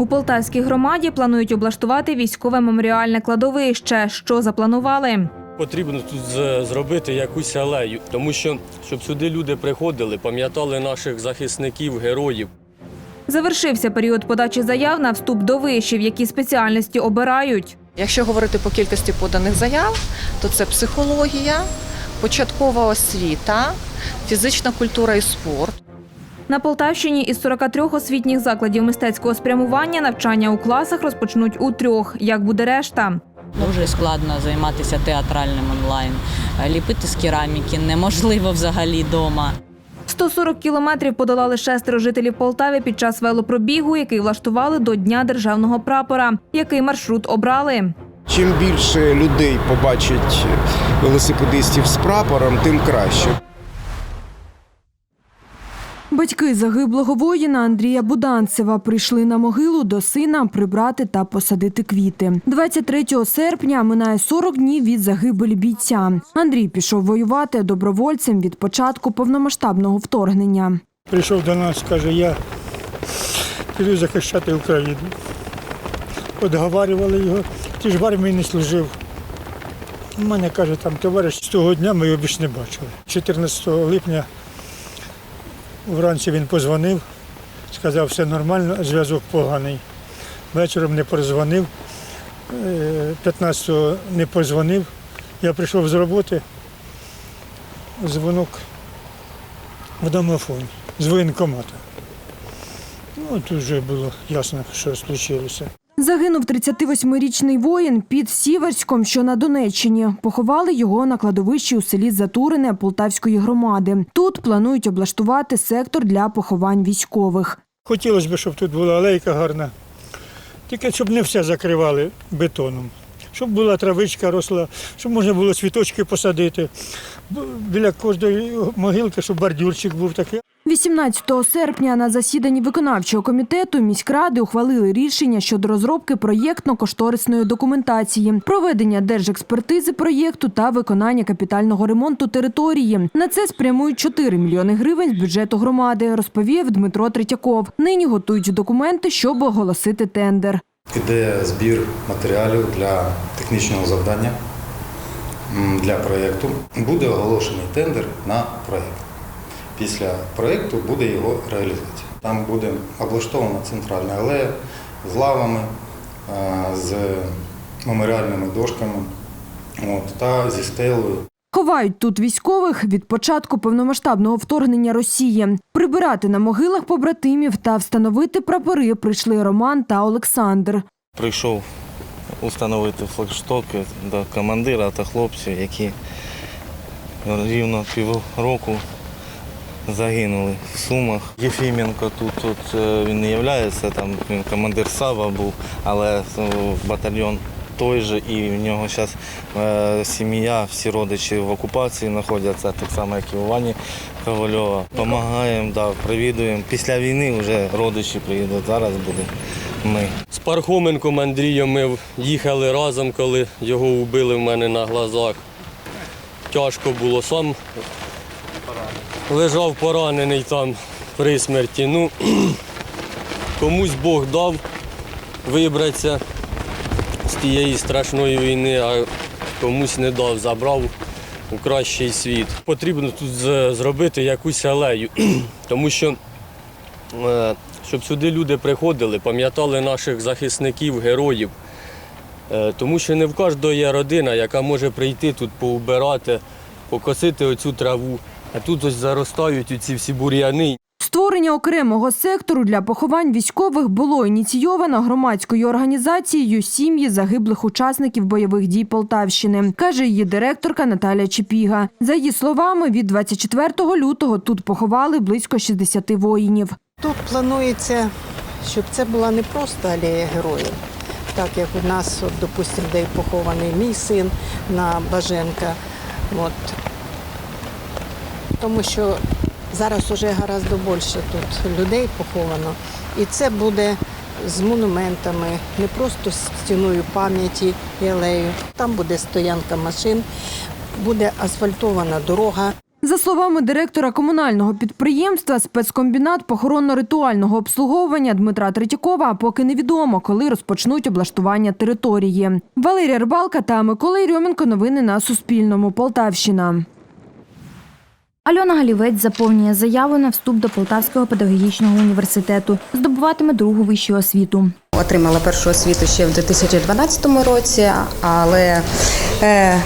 У Полтавській громаді планують облаштувати військове меморіальне кладовище. Що запланували? Потрібно тут зробити якусь алею, тому що щоб сюди люди приходили, пам'ятали наших захисників, героїв. Завершився період подачі заяв на вступ до вишів, які спеціальності обирають. Якщо говорити по кількості поданих заяв, то це психологія, початкова освіта, фізична культура і спорт. На Полтавщині із 43 освітніх закладів мистецького спрямування навчання у класах розпочнуть у трьох. Як буде решта? Дуже складно займатися театральним онлайн. Ліпити з кераміки неможливо взагалі вдома. 140 кілометрів подолали шестеро жителів Полтави під час велопробігу, який влаштували до Дня державного прапора. Який маршрут обрали? Чим більше людей побачить велосипедистів з прапором, тим краще. Батьки загиблого воїна Андрія Буданцева прийшли на могилу до сина прибрати та посадити квіти. 23 серпня минає 40 днів від загибелі бійця. Андрій пішов воювати добровольцем від початку повномасштабного вторгнення. Прийшов до нас, каже, я піду захищати Україну. Одговарювали його, ти ж в армії не служив. У мене каже, там товариш з того дня ми його більше не бачили. 14 липня вранці він позвонив, сказав, все нормально, зв'язок поганий. Вечором не перезвонив, е, 15-го не позвонив. Я прийшов з роботи, дзвонок в домофон з воєнкомату. Ну, тут вже було ясно, що случилося. Загинув 38-річний воїн під Сіверськом, що на Донеччині. Поховали його на кладовищі у селі Затурине Полтавської громади. Тут планують облаштувати сектор для поховань військових. Хотілося б, щоб тут була алейка гарна. Тільки щоб не все закривали бетоном. Щоб була травичка росла, щоб можна було цвіточки посадити. Біля кожної могилки, щоб бордюрчик був такий. 18 серпня на засіданні виконавчого комітету міськради ухвалили рішення щодо розробки проєктно-кошторисної документації, проведення держекспертизи проєкту та виконання капітального ремонту території. На це спрямують 4 мільйони гривень з бюджету громади, розповів Дмитро Третьяков. Нині готують документи, щоб оголосити тендер. Іде збір матеріалів для технічного завдання для проєкту. Буде оголошений тендер на проєкт. Після проєкту буде його реалізація. Там буде облаштована центральна алея з лавами, з меморіальними дошками от, та зі стелею. Ховають тут військових від початку повномасштабного вторгнення Росії. Прибирати на могилах побратимів та встановити прапори прийшли Роман та Олександр. прийшов установити флагштоки до командира та хлопців, які рівно півроку загинули в Сумах. Єфіменко тут, тут е, він не є, там він командир САВА був, але е, батальйон той же, і в нього зараз сім'я, всі родичі в окупації знаходяться, так само, як і у Вані Ковальова. Помагаємо, да, привідуємо. Після війни вже родичі приїдуть, зараз буде ми. З Пархоменком Андрієм ми їхали разом, коли його вбили в мене на глазах. Тяжко було сам. Лежав поранений там при смерті. Ну, комусь Бог дав вибратися з тієї страшної війни, а комусь не дав, забрав у кращий світ. Потрібно тут зробити якусь алею, тому що е, щоб сюди люди приходили, пам'ятали наших захисників, героїв. Е, Тому що не в кожного є родина, яка може прийти тут поубирати, покосити оцю траву. А тут ось заростають оці всі бур'яни. Створення окремого сектору для поховань військових було ініційовано громадською організацією сім'ї загиблих учасників бойових дій Полтавщини, каже її директорка Наталя Чепіга. За її словами, від 24 лютого тут поховали близько 60 воїнів. Тут планується, щоб це була не просто алея героїв, так як у нас, от, допустимо, де похований мій син на Баженка. От. Тому що зараз вже гораздо більше тут людей поховано. І це буде з монументами, не просто з стіною пам'яті і алеєю. Там буде стоянка машин, буде асфальтована дорога. За словами директора комунального підприємства спецкомбінат похоронно-ритуального обслуговування Дмитра Третьякова, поки невідомо, коли розпочнуть облаштування території. Валерія Рибалка та Микола Єрьоменко. Новини на Суспільному. Полтавщина. Альона Галівець заповнює заяву на вступ до Полтавського педагогічного університету. Здобуватиме другу вищу освіту. Отримала першу освіту ще в 2012 році, але е,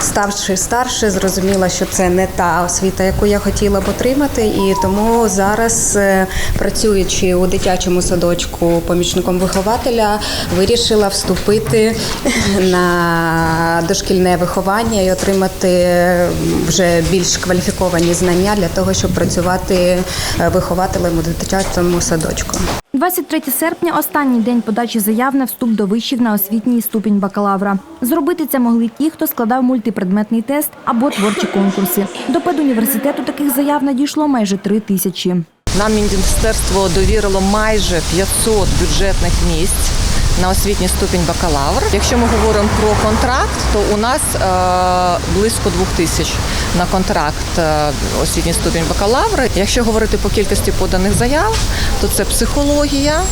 ставши старше, зрозуміла, що це не та освіта, яку я хотіла б отримати, і тому зараз, е, працюючи у дитячому садочку помічником вихователя, вирішила вступити на дошкільне виховання і отримати вже більш кваліфіковані знання для того, щоб працювати е, вихователем у дитячому садочку. 23 серпня останній день подачі заяв на вступ до вишів на освітній ступінь бакалавра. Зробити це могли ті, хто складав мультипредметний тест або творчі конкурси. До педуніверситету таких заяв надійшло майже три тисячі. Нам міністерство довірило майже 500 бюджетних місць на освітній ступінь бакалавр. Якщо ми говоримо про контракт, то у нас е, близько двох тисяч на контракт е, освітній ступінь бакалавра. Якщо говорити по кількості поданих заяв, то це психологія.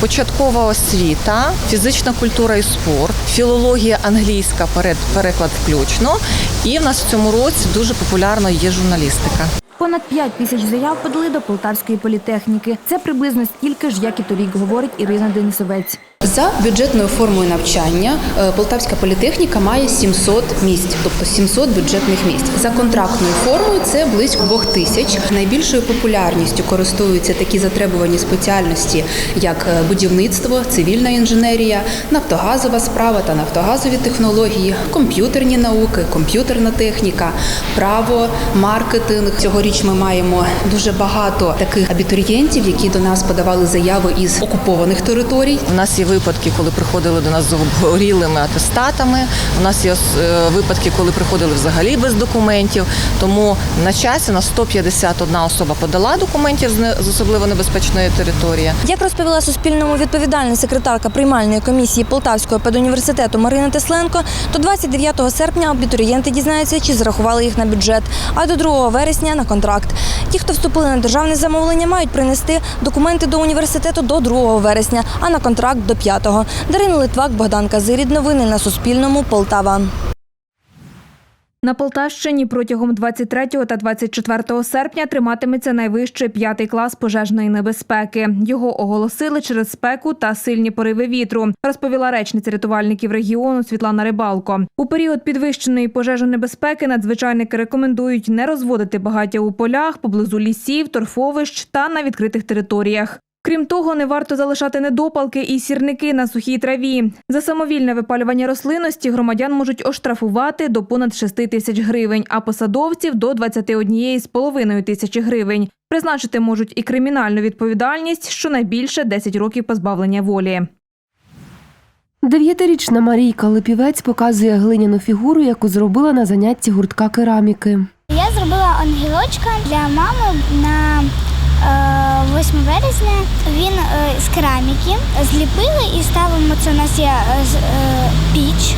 Початкова освіта, фізична культура і спорт, філологія англійська, перед- переклад включно. І в нас в цьому році дуже популярно є журналістика. Понад 5 тисяч заяв подали до Полтавської політехніки. Це приблизно стільки ж, як і торік, говорить Ірина Денисовець. За бюджетною формою навчання е, Полтавська політехніка має 700 місць, тобто 700 бюджетних місць. За контрактною формою це близько 2 тисяч. Найбільшою популярністю користуються такі затребувані спеціальності, як е, будівництво, цивільна інженерія, нафтогазова справа та нафтогазові технології, комп'ютерні науки, комп'ютерна техніка, право, маркетинг. Цьогоріч ми маємо дуже багато таких абітурієнтів, які до нас подавали заяви із окупованих територій. У нас є випадки, коли приходили до нас з обгорілими атестатами. У нас є е, випадки, коли приходили взагалі без документів. Тому на часі на 151 особа подала документів з особливо небезпечної території. Як розповіла Суспільному відповідальна секретарка приймальної комісії Полтавського педуніверситету Марина Тесленко, то 29 серпня абітурієнти дізнаються, чи зарахували їх на бюджет, а до 2 вересня на контракт. Ті, хто вступили на державне замовлення, мають принести документи до університету до 2 вересня, а на контракт до 5. Дарина Литвак, Богдан Казирід. Новини на Суспільному. Полтава. На Полтавщині протягом 23 та 24 серпня триматиметься найвищий п'ятий клас пожежної небезпеки. Його оголосили через спеку та сильні пориви вітру, розповіла речниця рятувальників регіону Світлана Рибалко. У період підвищеної пожежонебезпеки надзвичайники рекомендують не розводити багаття у полях, поблизу лісів, торфовищ та на відкритих територіях. Крім того, не варто залишати недопалки і сірники на сухій траві. За самовільне випалювання рослинності громадян можуть оштрафувати до понад 6 тисяч гривень, а посадовців до 21,5 тисячі гривень. Призначити можуть і кримінальну відповідальність, щонайбільше 10 років позбавлення волі. Дев'ятирічна Марійка Липівець показує глиняну фігуру, яку зробила на занятті гуртка кераміки. Я зробила ангелочка для мами на 8 березня. Він е, з кераміки зліпили і ставимо це. У нас є е, е, піч.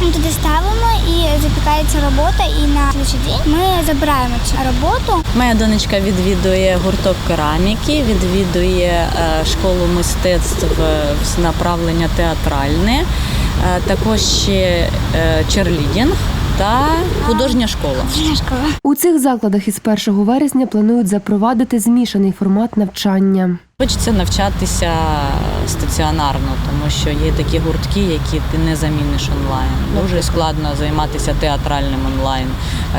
Ми туди ставимо і запікається робота. І на слідчий день ми забираємо цю роботу. Моя донечка відвідує гурток кераміки, відвідує е, школу мистецтв е, з направлення театральне, е, також ще е, черлідінг та художня школа. У цих закладах із 1 вересня планують запровадити змішаний формат навчання. Хочеться навчатися стаціонарно, тому що є такі гуртки, які ти не заміниш онлайн. Дуже складно займатися театральним онлайн.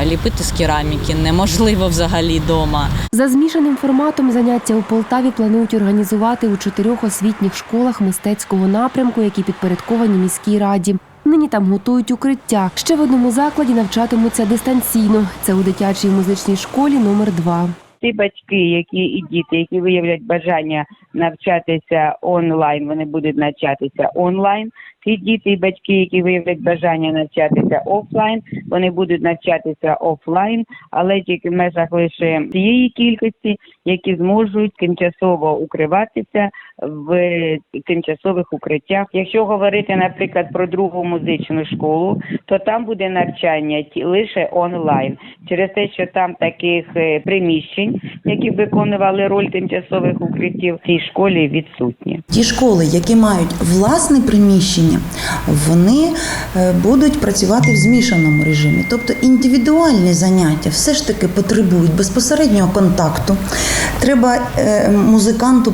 Ліпити з кераміки неможливо взагалі вдома. За змішаним форматом заняття у Полтаві планують організувати у чотирьох освітніх школах мистецького напрямку, які підпорядковані міській раді. Нині там готують укриття. Ще в одному закладі навчатимуться дистанційно. Це у дитячій музичній школі номер 2 ті батьки, які і діти, які виявлять бажання навчатися онлайн, вони будуть навчатися онлайн. Ті діти і батьки, які виявлять бажання навчатися офлайн, вони будуть навчатися офлайн, але тільки в межах лише тієї кількості, які зможуть тимчасово укриватися в тимчасових укриттях. Якщо говорити, наприклад, про другу музичну школу, то там буде навчання лише онлайн, через те, що там таких е, приміщень, які виконували роль тимчасових укриттів, в цій школі відсутні. Ті школи, які мають власне приміщення, вони е, будуть працювати в змішаному режимі. Тобто індивідуальні заняття все ж таки потребують безпосереднього контакту. Треба е, музиканту.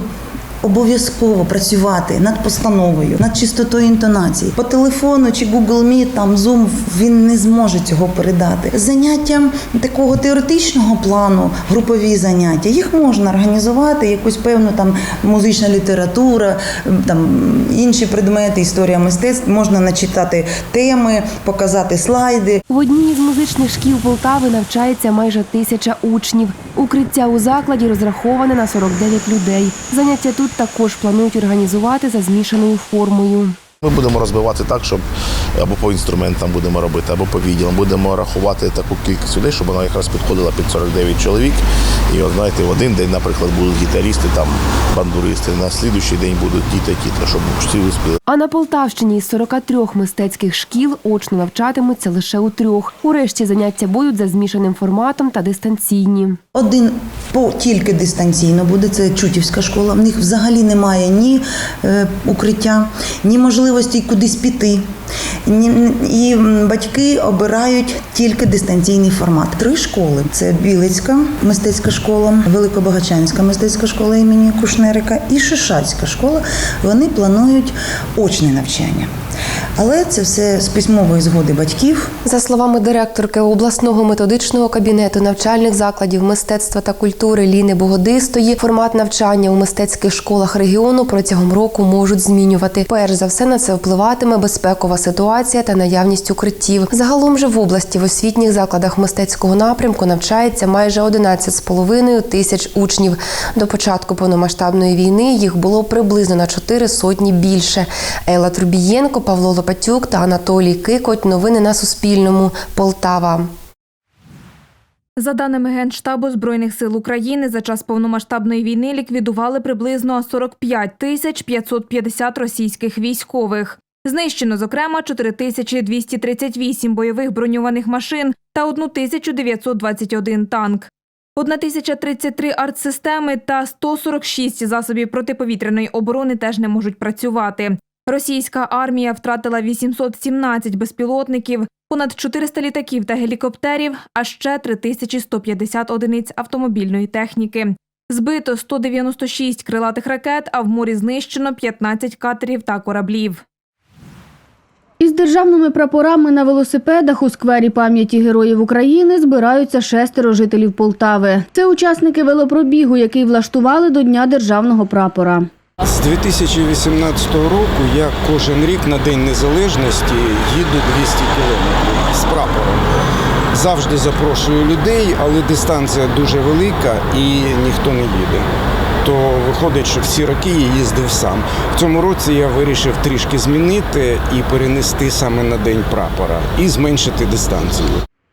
Обов'язково працювати над постановою, над чистотою інтонації. По телефону чи Google Meet, там Zoom, він не зможе цього передати. Заняття такого теоретичного плану, групові заняття, їх можна організувати, якусь певну там музична література, там інші предмети, історія мистецтв, можна начитати теми, показати слайди. В одній із музичних шкіл Полтави навчається майже тисяча учнів. Укриття у закладі розраховане на 49 людей. Заняття тут також планують організувати за змішаною формою. Ми будемо розбивати так, щоб або по інструментам будемо робити, або по відділам. Будемо рахувати таку кількість людей, щоб вона якраз підходила під 49 чоловік. І от знаєте, в один день, наприклад, будуть гітарісти, там бандуристи, на слідуючий день будуть діти, діти, щоб всі виспіли. А на Полтавщині із 43 мистецьких шкіл очно навчатимуться лише у трьох. Урешті заняття будуть за змішаним форматом та дистанційні. Один по тільки дистанційно буде це Чутівська школа. В них взагалі немає ні е, укриття, ні можливості кудись піти. І батьки обирають тільки дистанційний формат. Три школи: це Білицька мистецька школа, Великобагачанська мистецька школа імені Кушнерика і Шишацька школа. Вони планують очне навчання. Але це все з письмової згоди батьків. За словами директорки обласного методичного кабінету навчальних закладів мистецтва та культури Ліни Богодистої, формат навчання у мистецьких школах регіону протягом року можуть змінювати. Перш за все на це впливатиме безпекова ситуація та наявність укриттів. Загалом же в області в освітніх закладах мистецького напрямку навчається майже 11,5 тисяч учнів. До початку повномасштабної війни їх було приблизно на 4 сотні більше. Елла Трубієнко, Павло Лопатюк та Анатолій Кикоть. Новини на Суспільному. Полтава. За даними Генштабу Збройних сил України, за час повномасштабної війни ліквідували приблизно 45 тисяч 550 російських військових. Знищено, зокрема, 4238 бойових броньованих машин та 1921 танк. 1033 артсистеми та 146 засобів протиповітряної оборони теж не можуть працювати. Російська армія втратила 817 безпілотників, понад 400 літаків та гелікоптерів, а ще 3150 одиниць автомобільної техніки. Збито 196 крилатих ракет, а в морі знищено 15 катерів та кораблів. Із державними прапорами на велосипедах у сквері пам'яті героїв України збираються шестеро жителів Полтави. Це учасники велопробігу, який влаштували до Дня державного прапора. З 2018 року я кожен рік на День Незалежності їду 200 кілометрів з прапором. Завжди запрошую людей, але дистанція дуже велика і ніхто не їде. То виходить, що всі роки я їздив сам. В цьому році я вирішив трішки змінити і перенести саме на день прапора і зменшити дистанцію.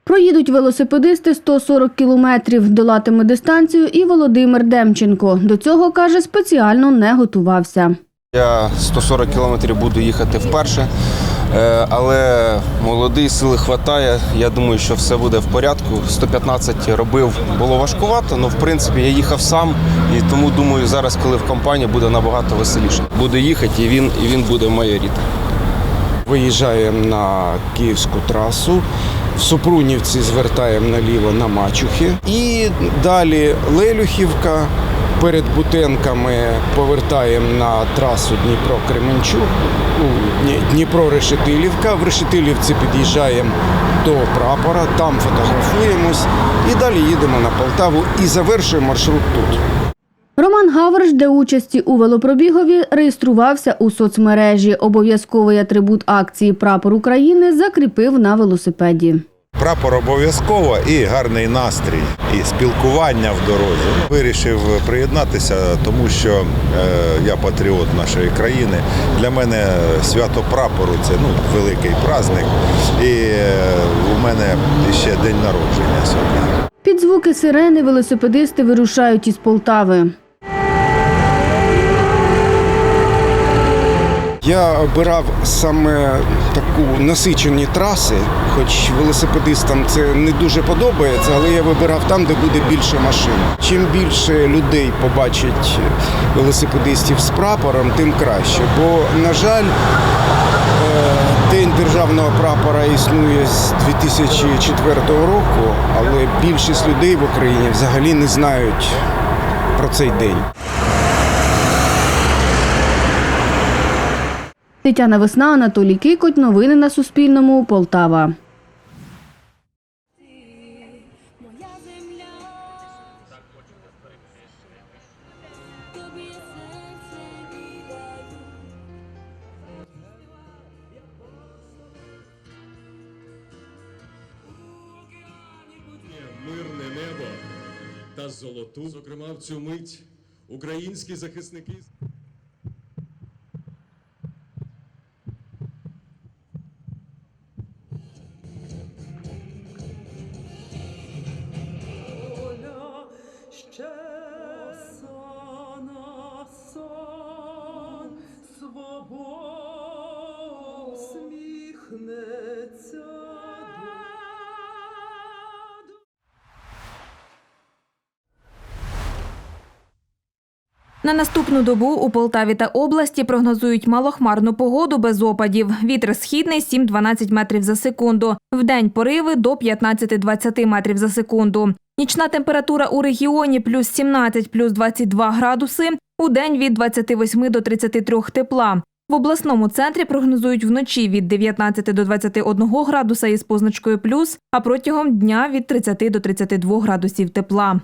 Проїдуть велосипедисти 140 кілометрів, долатиме дистанцію і Володимир Демченко. До цього, каже, спеціально не готувався. Я 140 кілометрів буду їхати вперше, е, але молодий, сили хватає. Я думаю, що все буде в порядку. 115 робив, було важкувато, але в принципі я їхав сам і тому думаю, зараз, коли в компанії, буде набагато веселіше. Буду їхати, і він, і він буде майоріти. Виїжджаємо на київську трасу. В Супрунівці звертаємо наліво на Мачухи. І далі Лелюхівка. Перед Бутенками повертаємо на трасу Дніпро-Кременчук, ну, Дніпро-Решетилівка. В Решетилівці під'їжджаємо до прапора, там фотографуємось і далі їдемо на Полтаву і завершуємо маршрут тут. Роман Гавриш, де участі у велопробігові, реєструвався у соцмережі. Обов'язковий атрибут акції Прапор України закріпив на велосипеді. Прапор обов'язково і гарний настрій, і спілкування в дорозі. Вирішив приєднатися, тому що е, я патріот нашої країни. Для мене свято прапору це ну, великий праздник. І е, у мене ще день народження сьогодні. Під звуки сирени велосипедисти вирушають із Полтави. Я обирав саме таку насичені траси, хоч велосипедистам це не дуже подобається, але я вибирав там, де буде більше машин. Чим більше людей побачить велосипедистів з прапором, тим краще. Бо, на жаль, е, День державного прапора існує з 2004 року, але більшість людей в Україні взагалі не знають про цей день. Тетяна Весна, Анатолій Кикоть. Новини на Суспільному. Полтава. мирне небо та золоту. Зокрема, в цю мить українські захисники. На наступну добу у Полтаві та області прогнозують малохмарну погоду без опадів. Вітер східний 7-12 метрів за секунду. Вдень пориви до 15-20 метрів за секунду. Нічна температура у регіоні плюс 17, плюс 22 градуси. У день від 28 до 33 тепла. В обласному центрі прогнозують вночі від 19 до 21 градуса із позначкою плюс, а протягом дня від 30 до 32 градусів тепла.